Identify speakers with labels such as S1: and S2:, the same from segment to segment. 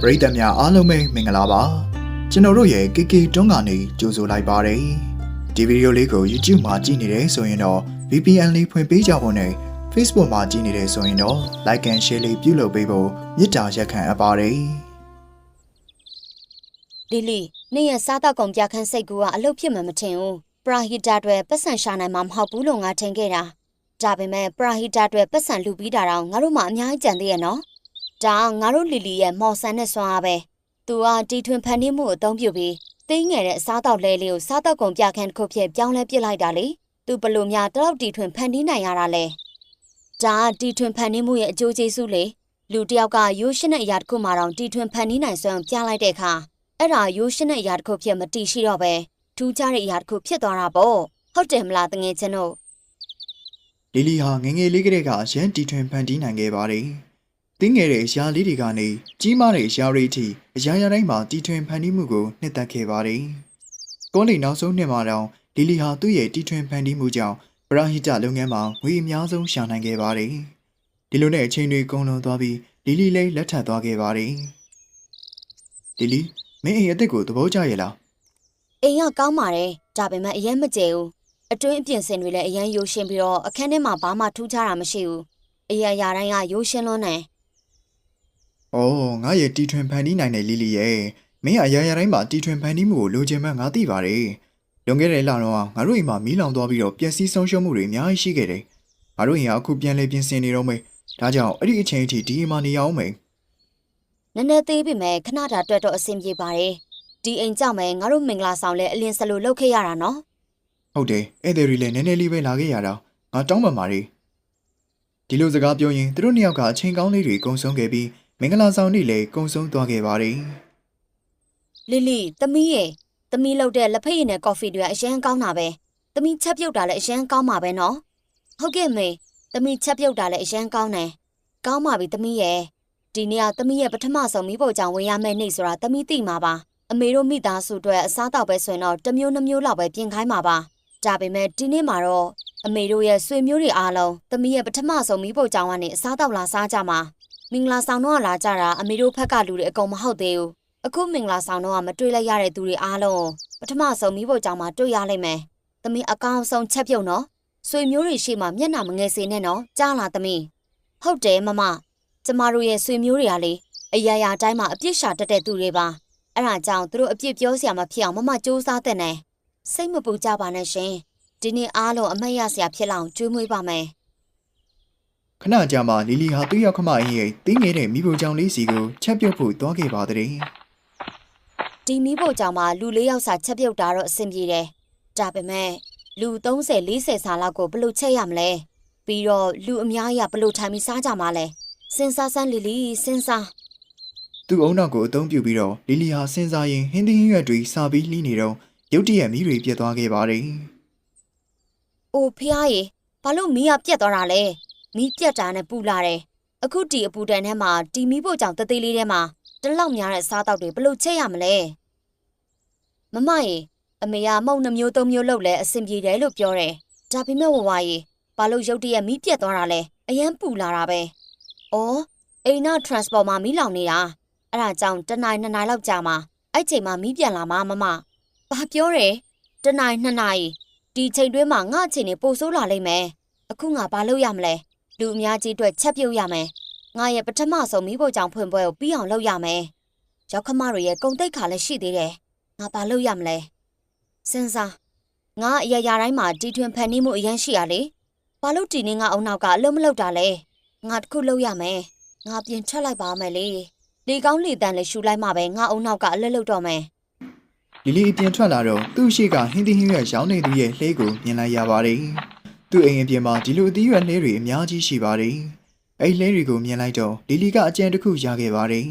S1: ပရိသတ်များအားလုံးပဲမင်္ဂလာပါကျွန်တော်တို့ရဲ့ KK တွန်းကနေကြိုဆိုလိုက်ပါတယ်ဒီဗီဒီယိုလေးကို YouTube မှာကြည့်နေတယ်ဆိုရင်တော့ VPN လေးဖွင့်ပေးကြဖို့နဲ့ Facebook မှာကြည့်နေတယ်ဆိုရင်တော့ Like and Share လေးပြုလုပ်ပေးဖို့မေတ္တာရက်ခံအပ်ပါတယ်
S2: လီလီနင့်ရဲ့စားတော့ကုန်ပြခန်းစိတ်ကူကအလုပ်ဖြစ်မှမထင်ဘူးပရာဟီတာတွေပတ်စံရှာနိုင်မှာမဟုတ်ဘူးလို့ငါထင်ခဲ့တာဒါပေမဲ့ပရာဟီတာတွေပတ်စံလူပြီးတာတော့ငါတို့မှအများကြီးကြံသေးရဲ့နော် ဒါကငါတို့လီလီရဲ့မော်ဆန်နဲ့ဆွမ်းအားပဲသူကတီထွင်ဖန်တီးမှုအသုံးပြုပြီးသိငယ်တဲ့အစားတော့လဲလေးကိုစားတော့ကုန်ပြခန်းတစ်ခုဖြစ်ပြောင်းလဲပစ်လိုက်တာလေသူဘလို့များတလောက်တီထွင်ဖန်တီးနိုင်ရတာလဲဒါကတီထွင်ဖန်တီးမှုရဲ့အကျိုးကျေးဇူးလေလူတစ်ယောက်ကရိုးရှင်းတဲ့အရာတစ်ခုမှတော့တီထွင်ဖန်တီးနိုင်စွမ်းပြလိုက်တဲ့အခါအဲ့ဒါရိုးရှင်းတဲ့အရာတစ်ခုဖြစ်မတည်ရှိတော့ပဲထူးခြားတဲ့အရာတစ်ခုဖြစ်သွားတာပေါ့ဟုတ်တယ်မလားတငယ်ချင်းတို့
S1: လီလီဟာငယ်ငယ်လေးကတည်းကရန်တီထွင်ဖန်တီးနိုင်ခဲ့ပါတယ် တင်းငယ်တဲ့အရာလေးတွေကနေကြီးမားတဲ့အရာတွေအထိအရာရာတိုင်းမှာတီထွင်ဖန်တီးမှုကိုနှစ်သက်ခဲ့ပါတယ်ကောလိပ်နောက်ဆုံးနှစ်မှာတော့လီလီဟာသူ့ရဲ့တီထွင်ဖန်တီးမှုကြောင့်ပရာဟိတလုပ်ငန်းမှာငွေအများဆုံးရှာနိုင်ခဲ့ပါတယ်ဒီလိုနဲ့အချိန်တွေကုန်လွန်သွားပြီးလီလီလည်းလက်ထပ်သွားခဲ့ပါတယ်လီလီမင်းအိမ်အစ်စ်ကိုသဘောကျရဲ့လား
S2: အိမ်ကကောင်းပါတယ်ဒါပေမဲ့အရင်မကျဲဘူးအတွင်းအပြင်စင်တွေလည်းအရင်ရိုးရှင်းပြီးတော့အခန်းထဲမှာဘာမှထူးခြားတာမရှိဘူးအရာရာတိုင်းကရိုးရှင်းလွန်းတယ်။
S1: အော်ငါရဲ့တီထွင်ဖန်တီးနိုင်တဲ့လီလီရဲ့မင်းအရာရာတိုင်းမှာတီထွင်ဖန်တီးမှုကိုလိုချင်မှငါသိပါတယ်။လွန်ခဲ့တဲ့လတော့ငါတို့အိမ်မှာမီးလောင်သွားပြီးတော့ပျက်စီးဆုံးရှုံးမှုတွေအများကြီးရှိခဲ့တယ်။ငါတို့အိမ်ကအခုပြန်လဲပြင်ဆင်နေတော့မယ်။ဒါကြောင့်အဲ့ဒီအချိန်အထိဒီအိမ်မှာနေရအောင်မယ်
S2: နည်းနည်းသေးပြီမဲ့ခဏတာတွေ့တော့အဆင်ပြေပါတယ်ဒီအိမ်ကြောင့်ပဲငါတို့မင်္ဂလာဆောင်လဲအလင်းစလိုလုပ်ခဲ့ရတာနော်။
S1: ဟုတ်တယ်။ဧည့်သည်တွေလည်းနည်းနည်းလေးပဲလာခဲ့ရတာ။ငါတောင်းပန်ပါတယ်။ဒီလိုစကားပြောရင်သူတို့နှစ်ယောက်ကအချိန်ကောင်းလေးတွေကုံဆုံးခဲ့ပြီး မင်္ဂလာဆောင်နေ့လည်းကုံဆုံးသွားခဲ့ပါတယ်။
S2: လီလီသမီးရဲ့သမီးလုပ်တဲ့လက်ဖက်ရည်နဲ့ကော်ဖီတွေကအရင်ကောင်းတာပဲသမီးချက်ပြုတ်တာလည်းအရင်ကောင်းပါပဲနော်ဟုတ်ကဲ့မေသမီးချက်ပြုတ်တာလည်းအရင်ကောင်းတယ်ကောင်းပါပြီသမီးရဲ့ဒီနေ့ကသမီးရဲ့ပထမဆုံးမိဖို့ကြောင့်ဝင်ရမယ့်နေ့ဆိုတာသမီးသိမှာပါအမေတို့မိသားစုအတွက်အစားတောက်ပဲဆိုရင်တော့တစ်မျိုးနှမျိုးလောက်ပဲပြင်ခိုင်းမှာပါဒါပေမဲ့ဒီနေ့မှာတော့အမေတို့ရဲ့ဆွေမျိုးတွေအားလုံးသမီးရဲ့ပထမဆုံးမိဖို့ကြောင့်ကနေအစားတောက်လာစားကြမှာ မင်္ဂလာဆောင်တော့လာကြတာအမေတို့ဘက်ကလူတွေအကုန်မဟုတ်သေးဘူးအခုမင်္ဂလာဆောင်တော့မတွေ့လိုက်ရတဲ့သူတွေအားလုံးပထမဆုံးမိဖို့ကြောင့်မှတွေ့ရလိမ့်မယ်။သမီးအကောင်ဆုံးချက်ပြုတ်နော်။ဆွေမျိုးတွေရှိမှမျက်နှာမငယ်စေနဲ့နော်။ကြားလားသမီး။ဟုတ်တယ်မမ။ကျမတို့ရဲ့ဆွေမျိုးတွေကလေအရာရာတိုင်းမှာအပြစ်ရှာတတ်တဲ့သူတွေပါ။အဲ့ဒါကြောင့်သူတို့အပြစ်ပြောစရာမဖြစ်အောင်မမစူးစမ်းတဲ့နဲ့။စိတ်မပူကြပါနဲ့ရှင်။ဒီနေ့အားလုံးအမတ်ရစရာဖြစ်လောက်ကျွေးမွေးပါမယ်
S1: ခဏကြာမှလီလီဟာသူ့ရောက်ခမအင်းရဲ့တင်းငယ်တဲ့မိဖို့ကြောင့်လေးစီကိုချက်ပြုတ်ဖို့သွားခဲ့ပါတဲ့။။
S2: ဒီမိဖို့ကြောင့်မှလူလေးယောက်စာချက်ပြုတ်တာတော့အဆင်ပြေတယ်။ဒါပေမဲ့လူ30 40စာလောက်ကိုဘယ်လို့ချက်ရမလဲ။ပြီးတော့လူအများကြီးကဘယ်လို့ထိုင်ပြီးစားကြမှာလဲ။စဉ်းစားစမ်းလီလီစဉ်းစား
S1: သူ့အုံနောက်ကိုအသုံးပြုပြီးတော့လီလီဟာစဉ်းစားရင်ဟင်းသီးဟင်းရွက်တွေစာပြီးလှီးနေတော့ရုတ်တရက်မီးတွေပြတ်သွားခဲ့ပါတယ်။
S2: အိုဖះရေဘာလို့မီးကပြက်သွားတာလဲ။ မီးပြက်တာနဲ့ပူလာတယ်။အခုဒီအပူတန်ထဲမှာဒီမီးဖို့ကြောင့်တသေးလေးထဲမှာတလောက်များတဲ့စားတောက်တွေဘယ်လို့ချက်ရမလဲ။မမရေအမေကမုံနှမျိုးသုံးမျိုးလောက်လဲအဆင်ပြေတယ်လို့ပြောတယ်။ဒါပေမဲ့ဝဝရေဘာလို့ရုတ်တရက်မီးပြက်သွားတာလဲ။အရန်ပူလာတာပဲ။အော်အိမ်နာ transformer မီးလောင်နေတာ။အဲ့ဒါကြောင့်တစ်နိုင်နှစ်နိုင်လောက်ကြာမှာအဲ့ချိန်မှာမီးပြန်လာမှာမမ။ဘာပြောတယ်။တစ်နိုင်နှစ်နိုင်ဒီချိန်တွင်းမှာငါ့အချိန်နေပိုဆိုးလာလိမ့်မယ်။အခုငါဘာလုပ်ရမလဲ။ လူအများကြီးအတွက်ချက်ပြုတ်ရမယ်။ငါရဲ့ပထမဆုံးမီးဖို့ကြောင့်ဖွင့်ပွဲကိုပြီးအောင်လုပ်ရမယ်။ရောက်ခမတွေရဲ့ဂုံတိတ်ခါလည်းရှိသေးတယ်။ငါဘာလုပ်ရမလဲ။စဉ်းစားငါအရာရာတိုင်းမှာတီထွင်ဖန်နီးမှုအရန်ရှိရလေ။ဘာလို့တီနေငါအုံနောက်ကအလုံးမလုပ်တာလဲ။ငါတခုလုပ်ရမယ်။ငါပြင်ထွက်လိုက်ပါမယ်လေ။လေကောင်းလေတန်လည်းရှူလိုက်မှပဲငါအုံနောက်ကအလွတ်လွတ်တော့မယ်
S1: လီလီအပြင်ထွက်လာတော့သူ့ရှိကဟင်းသီးဟင်းရွက်ရောင်းနေသူရဲ့လှဲကိုမြင်လိုက်ရပါတယ် သူ့အိမ်အပြင်မှာဒီလိုအသီးရွက်လှဲတွေအများကြီးရှိပါတယ်အဲ့လှဲတွေကိုမြင်လိုက်တော့လီလီကအကြံတစ်ခုရခဲ့ပါတယ်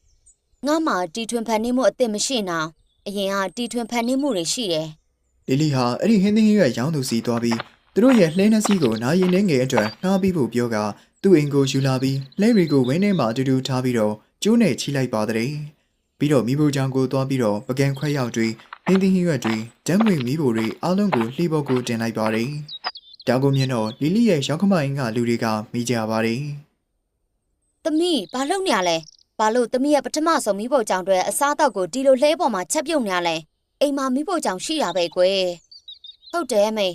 S1: ။
S2: ငါမှတီထွင်ဖန်နီးမှုအစ်စ်မရှိနာ။အရင်ကတီထွင်ဖန်နီးမှုတွေရှိတယ်။
S1: လီလီဟာအဲ့ဒီဟင်းသီးဟင်းရွက်ရောင်းသူစီသွားပြီးသူတို့ရဲ့လှဲနှစီးကိုနားရင်နှငယ်အတွက်နှားပြီးဖို့ပြောကသူ့အိမ်ကိုယူလာပြီးလှဲတွေကိုဝင်းထဲမှာအတူတူထားပြီးတော့ကျိုးနဲ့ချိလိုက်ပါတဲ့ပြီးတော့မိဖို့ချောင်ကိုသွားပြီးတော့ပကံခွဲရောက်တွေဟင်းသီးဟင်းရွက်တွေဓာတ်ငွေမိဖို့တွေအားလုံးကိုလှိဖို့ကိုတင်လိုက်ပါတယ် တောင်ကိုမြင်တော့လီလီရဲ့ရောက်ခမအင်းကလူတွေကမိကြပါတယ်
S2: သမီးဘာလုပ်နေရလဲဘာလို့သမီးရဲ့ပထမဆုံးမိဖို့ကြောင့်အတွက်အစားအသောက်ကိုဒီလိုလှဲပေါ်မှာချက်ပြုတ်နေရလဲအိမ်မှာမိဖို့ကြောင့်ရှိတာပဲကွယ်ဟုတ်တယ်အမေ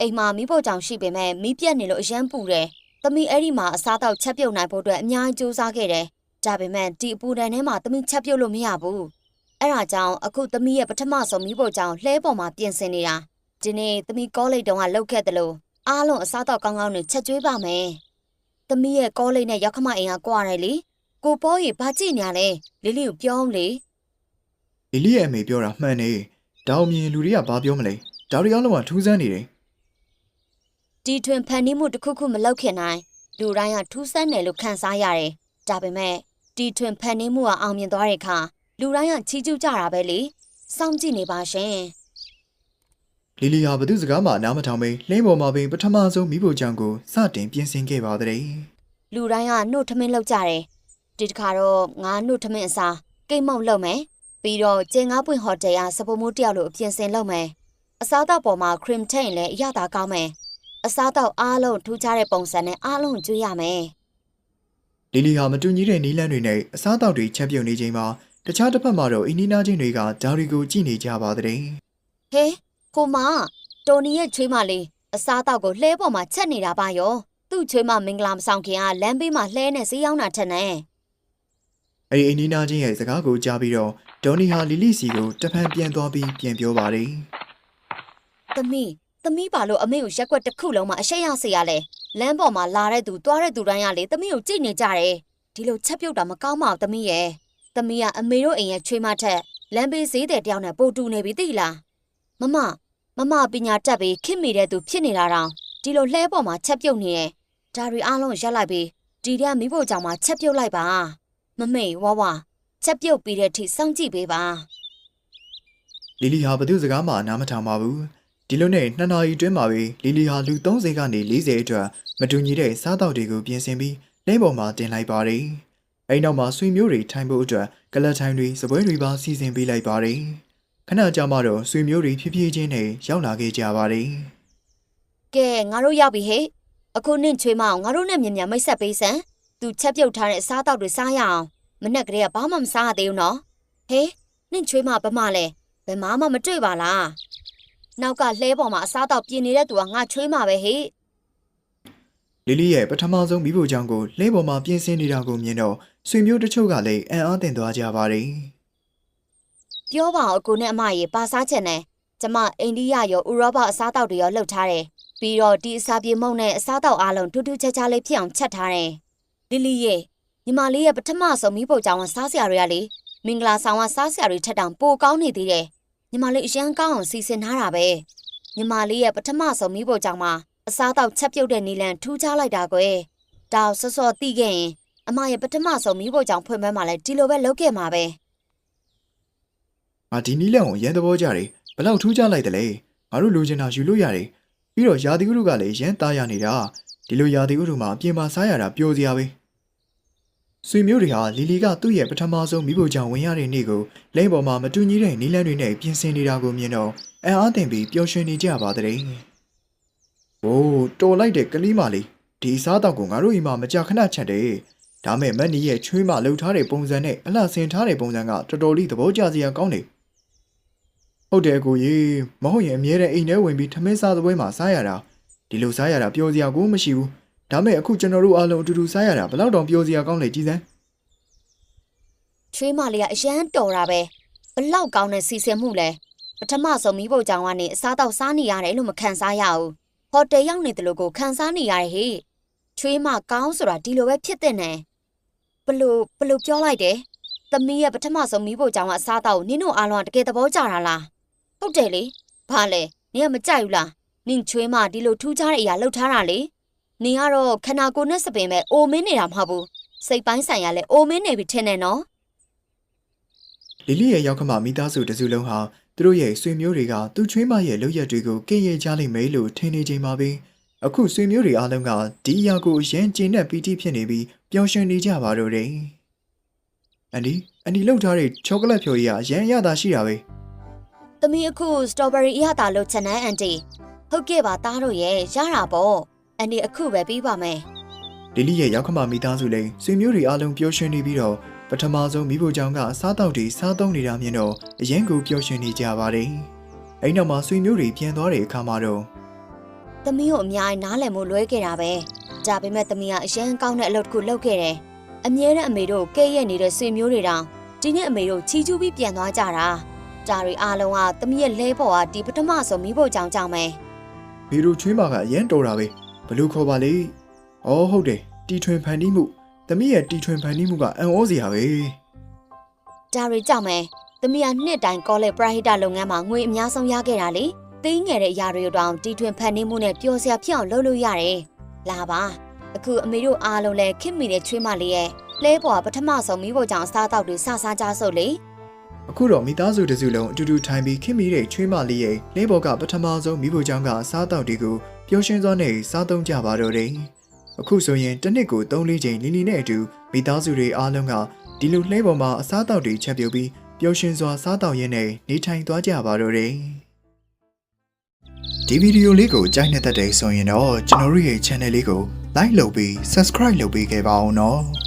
S2: အိမ်မှာမိဖို့ကြောင့်ရှိပေမဲ့မိပြက်နေလို့အရန်ပူတယ်သမီးအဲ့ဒီမှာအစားအသောက်ချက်ပြုတ်နိုင်ဖို့အတွက်အများကြီးစူးစမ်းခဲ့တယ်ဒါပေမဲ့ဒီအပူဒဏ်ထဲမှာသမီးချက်ပြုတ်လို့မရဘူးအဲ့ဒါကြောင့်အခုသမီးရဲ့ပထမဆုံးမိဖို့ကြောင့်လှဲပေါ်မှာပြင်ဆင်နေတာဒီနေ့သမီးကောလိပ်တုန်းကလှုပ်ခဲ့တယ်လို့ အားလုံးအစားအသောက်ကောင်းကောင်းနဲ့ချက်ကျွေးပါမယ်သမီးရဲ့ကောလိပ်နဲ့ရောက်ခမအိမ်ကကွာတယ်လေကိုပေါ်ရေဘာကြည့်နေရလဲလီလီကိုပြောအောင်လေ
S1: လီလီရဲ့အမေပြောတာမှန်နေဒါအောင်မြင်လူတွေကဘာပြောမလဲဒါတွေအားလုံးကထူးဆန်းနေတယ်
S2: ဒီထွင်ဖန်နီးမှုတစ်ခုခုမလောက်ခင်နိုင်လူတိုင်းကထူးဆန်းတယ်လို့ခံစားရတယ်ဒါပေမဲ့ဒီထွင်ဖန်နီးမှုကအောင်မြင်သွားတဲ့အခါလူတိုင်းကချီးကျူးကြတာပဲလေစောင့်ကြည့်နေပါရှင်
S1: လီလီဟာဘသူစကားမှနားမထောင်ပဲလိမ့်ပေါ်မှာပင်ပထမဆုံးမိဖို့ကြောင့်ကိုစတင်ပြင်ဆင်ခဲ့ပါတဲ့
S2: လူတိုင်းကနှုတ်ထမင်းလောက်ကြတယ်ဒီတစ်ခါတော့ငါနှုတ်ထမင်းအစားကိတ်မုံလုပ်မယ်ပြီးတော့ကျင်းငါးပွင့်ဟိုတယ်ကစပူမိုးတယောက်လိုအပြင်ဆင်လုပ်မယ်အစားအသောက်ပေါ်မှာခရင်ထိန်လည်းအရသာကောင်းမယ်အစားအသောက်အားလုံးထူးခြားတဲ့ပုံစံနဲ့အားလုံးကျွေးရမယ်
S1: လီလီဟာမတူညီတဲ့နီးလန်းတွေနဲ့အစားအသောက်တွေချက်ပြုတ်နေချိန်မှာတခြားတစ်ဖက်မှာတော့အင်းနီနာချင်းတွေကဂျာရီကိုကြည့်နေကြပါတဲ့
S2: ဟဲ ကိုမတိုနီရဲ့ချွေးမလေးအစားအသောက်ကိုလှဲပေါ်မှာချက်နေတာပါယောသူ့ချွေးမမင်္ဂလာမဆောင်ခင်ကလမ်းဘေးမှာလှဲနဲ့ဆေးရောက်တာထက်နဲ့
S1: အဲ့ဒီအင်းနီနာချင်းရဲ့စကားကိုကြားပြီးတော့ဒေါ်နီဟာလီလီစီကိုတဖန်ပြန်သွားပြီးပြန်ပြောပါတယ်
S2: သမီးသမီးပါလို့အမေကိုရက်ွက်တစ်ခုလုံးမှာအရှက်ရစေရလဲလမ်းပေါ်မှာလာတဲ့သူသွားတဲ့သူတိုင်းကလေသမီးကိုကြိတ်နေကြတယ်ဒီလိုချက်ပြုတ်တာမကောင်းပါဘူးသမီးရဲ့သမီးကအမေတို့အိမ်ရဲ့ချွေးမထက်လမ်းဘေးဈေးတဲ့တယောက်နဲ့ပိုတူနေပြီသိလားမမ မမပညာတတ်ပြီးခင်မိတဲ့သူဖြစ်နေတာတောင်ဒီလိုလှဲပေါ်မှာချက်ပြုတ်နေတယ်ဒါတွေအားလုံးရက်လိုက်ပြီးဒီတန်းမိဖို့ကြောင့်မှချက်ပြုတ်လိုက်ပါမမေဝါဝါချက်ပြုတ်ပြီးတဲ့ထိစောင့်ကြည့်ပေးပါ
S1: လီလီဟာဘသူစကားမှနားမထောင်ပါဘူးဒီလိုနဲ့နှစ်နာရီအတွင်းမှာပဲလီလီဟာလူ30ကနေ40အတွက်မတူညီတဲ့စားတောက်တွေကိုပြင်ဆင်ပြီးလိမ့်ပေါ်မှာတင်လိုက်ပါတယ်အဲ့နောက်မှာဆွေမျိုးတွေထိုင်ဖို့အတွက်ကလတ်ထိုင်တွေစပွဲတွေပါစီစဉ်ပေးလိုက်ပါတယ် ခဏကြာမှတော့ဆွေမျိုးတွေဖြည်းဖြည်းချင်းနဲ့ရောက်လာခဲ့ကြပါတယ်
S2: ကဲငါတို့ရောက်ပြီဟဲ့အခုနင့်ချွေးမအောင်ငါတို့နဲ့မြန်မြန်မိတ်ဆက်ပေးစမ်းသူချက်ပြုတ်ထားတဲ့အစားအသောက်တွေစားရအောင်မနဲ့ကလေးကဘာမှမစားရသေးဘူးနော်ဟေးနင့်ချွေးမဘမလဲဘယ်မှမမတွေ့ပါလားနောက်ကလှဲပေါ်မှာအစားအသောက်ပြင်နေတဲ့သူကငါချွေးမပဲဟဲ့
S1: လီလီရဲ့ပထမဆုံးမိဖို့ကြောင့်ကိုလဲပေါ်မှာပြင်ဆင်နေတာကိုမြင်တော့ဆွေမျိုးတချို့ကလည်းအံ့အားသင့်သွားကြပါတယ်
S2: ပြောပါအောင်အကိုနဲ့အမရေပါစားချင်တယ်ကျမအိန္ဒိယရောဥရောပအစားအသောက်တွေရောလှုပ်ထားတယ်ပြီးတော့ဒီအစာပြေမုန့်နဲ့အစားအသောက်အားလုံးထူးထူးခြားခြားလေးဖြစ်အောင်ချက်ထားတယ်လီလီရဲ့ညီမလေးရဲ့ပထမဆုံးမိဖို့ကြောင့်စားစရာတွေကလေမင်္ဂလာဆောင်ကစားစရာတွေထက်တောင်ပိုကောင်းနေသေးတယ်ညီမလေးအရန်ကောင်းအောင်စီစဉ်ထားတာပဲညီမလေးရဲ့ပထမဆုံးမိဖို့ကြောင့်မှအစားအသောက်ချက်ပြုတ်တဲ့နီလန်ထူးခြားလိုက်တာကွယ်ဒါဆော့ဆော့တိခဲ့ရင်အမရဲ့ပထမဆုံးမိဖို့ကြောင့်ဖွင့်မဲမှာလဲဒီလိုပဲလုပ်ခဲ့မှာပဲ။
S1: ငါဒီနီးလန့်ကိုရန်သဘောကြတယ်။ဘလောက်ထူးခြားလိုက်တယ်လေ။ငါတို့လိုချင်တာယူလို့ရတယ်။ပြီးတော့ယာတီဥတုကလည်းရန်သားရနေတာ။ဒီလိုယာတီဥတုမှာအပြင်မှာစားရတာပျော်စရာပဲ။ဆွေမျိုးတွေဟာလီလီကသူ့ရဲ့ပထမဆုံးမိဖို့ကြောင့်ဝင်ရတဲ့နေ့ကိုလိမ့်ပေါ်မှာမတူညီတဲ့နီးလန့်တွေနဲ့ပြင်ဆင်နေတာကိုမြင်တော့အံ့အားသင့်ပြီးပျော်ရွှင်နေကြပါတဲ့။ဝိုးတော်လိုက်တဲ့ကလေးမလေးဒီအစားတော့ကိုငါတို့အိမ်မှာမကြာခဏချက်တယ်။ဒါမဲ့မက်နီရဲ့ချွေးမလှုပ်ထားတဲ့ပုံစံနဲ့အလှဆင်ထားတဲ့ပုံစံကတော်တော်လေးသဘောကျစရာကောင်းတယ်။ ဟုတ်တယ်ကိုကြီးမဟုတ်ရင်အမြဲတမ်းအိမ်ထဲဝင်ပြီးထမင်းစားသပွဲမှာစားရတာဒီလိုစားရတာပျော်စရာကိုမရှိဘူးဒါမဲ့အခုကျွန်တော်တို့အားလုံးအတူတူစားရတာဘယ်တော့တောင်ပျော်စရာကောင်းလေကြည်စမ်း
S2: ချွေးမလေးကအရန်တော်တာပဲဘလောက်ကောင်းတဲ့စီစဉ်မှုလဲပထမဆုံးမိဖို့ကြောင့်ကနေအစားတော့စားနေရတယ်လို့မခံစားရဘူးဟိုတယ်ရောက်နေတယ်လို့ကိုခံစားနေရတယ်ဟေ့ချွေးမကောင်းဆိုတာဒီလိုပဲဖြစ်တဲ့နဲ့ဘလို့ဘလို့ပြောလိုက်တယ်သမီးရဲ့ပထမဆုံးမိဖို့ကြောင့်ကအစားတော့နင်းတို့အားလုံးကတကယ်သဘောကျတာလား ဟုတ်တယ်လေဘာလဲနင်ကမကြိုက်ဘူးလားနင်ချွေးမဒီလိုထူးခြားတဲ့အရာလှုပ်ထားတာလေနင်ကတော့ခနာကိုယ်နဲ့စပင်ပဲအိုမင်းနေတာမဟုတ်ဘူးစိတ်ပိုင်းဆိုင်ရာလဲအိုမင်းနေပြီထင်တယ်နော်
S1: လီလီရဲ့ရောက်ခမမိသားစုတစုလုံးဟာသူတို့ရဲ့ဆွေမျိုးတွေကသူ့ချွေးမရဲ့လုပ်ရက်တွေကိုကင်ရကြလိမ့်မယ်လို့ထင်နေချိန်မှာပဲအခုဆွေမျိုးတွေအားလုံးကဒီအရာကိုအရင်ကျင်းတဲ့ပီတိဖြစ်နေပြီးပျော်ရွှင်နေကြပါတော့တယ်အန်ဒီအန်ဒီလှုပ်ထားတဲ့ချောကလက်ဖြိုကြီးကအရန်ရတာရှိတာပဲ။
S2: သမီးအခုစတော်ဘယ်ရီအရသာလို့ချင်တယ်အန်တီ။ဟုတ်ကဲ့ပါသားတို့ရဲ့ရတာပေါ့။အန်တီအခုပဲပြီးပါမယ်
S1: လီလီရဲ့ရောက်ခမမိသားစုလည်းဆွေမျိုးတွေအားလုံးပျော်ရွှင်နေပြီးတော့ပထမဆုံးမိဖို့ကြောင့်ကစားတောက်တွေစားသုံးနေတာမြင်တော့အရင်ကိုပျော်ရွှင်နေကြပါတယ်။အဲ့နောက်မှာဆွေမျိုးတွေပြန်သွားတဲ့အခါမှာတော့
S2: သမီးကိုအများကြီးနားလည်မှုလွဲခဲ့တာပဲဒါပေမဲ့သမီးကအရန်ကောင်းတဲ့အလုပ်တစ်ခုလုပ်ခဲ့တယ်အမြဲတမ်းအမေတို့ကဲ့ရဲ့နေတဲ့ဆွေမျိုးတွေတောင်ဒီနေ့အမေတို့ချီကျူးပြီးပြန်သွားကြတာ ဒါတွေအားလုံးကသမီးရဲ့လဲပေါ်ကဒီပထမဆုံးမိဖို့ကြောင့်ကြောင့်ပဲ
S1: မီတို့ချွေးမကအရင်တော်တာပဲဘလို့ခေါ်ပါလေ။အော်ဟုတ်တယ်တီထွင်ဖန်တီးမှုသမီးရဲ့တီထွင်ဖန်တီးမှုကအံ့ဩစရာပဲ
S2: ဒါတွေကြောင့်ပဲသမီးကနှစ်တိုင်းကောလိပ်ပရဟိတလုပ်ငန်းမှာငွေအများဆုံးရခဲ့တာလေသိငယ်တဲ့အရာတွေတောင်တီထွင်ဖန်နေမှုနဲ့ပျော်စရာဖြစ်အောင်လုပ်လို့ရတယ်လာပါအခုအမေတို့အားလုံးလဲခင်မိတဲ့ချွေးမလေးရဲ့လဲပေါ်ကပထမဆုံးမိဖို့ကြောင့်အစားအသောက်တွေစစားကြစို့လေ။
S1: အခုတော့မိသားစုတစ်စုလုံးအတူတူထိုင်ပြီးခင်မီတဲ့ချွေးမလေးရဲ့လဲဘော်ကပထမဆုံးမိဖို့ကြောင့်ကစားတောက်တွေကိုပျော်ရွှင်စွာနဲ့စားသုံးကြပါတော့တယ်။အခုဆိုရင်တစ်နှစ်ကို3-4ချိန်လီလီနဲ့အတူမိသားစုတွေအားလုံးကဒီလိုလဲဘော်မှာအစားတောက်တွေချက်ပြုတ်ပြီးပျော်ရွှင်စွာစားတောက်ရင်းနဲ့နေထိုင်သွားကြပါတော့တယ်။ဒီဗီဒီယိုလေးကိုကြိုက်နေတဲ့တဲ့ဆိုရင်တော့ကျွန်တော်တို့ရဲ့ channel လေးကို like လုပ်ပြီး subscribe လုပ်ပေးခဲ့ပါအောင်နော်။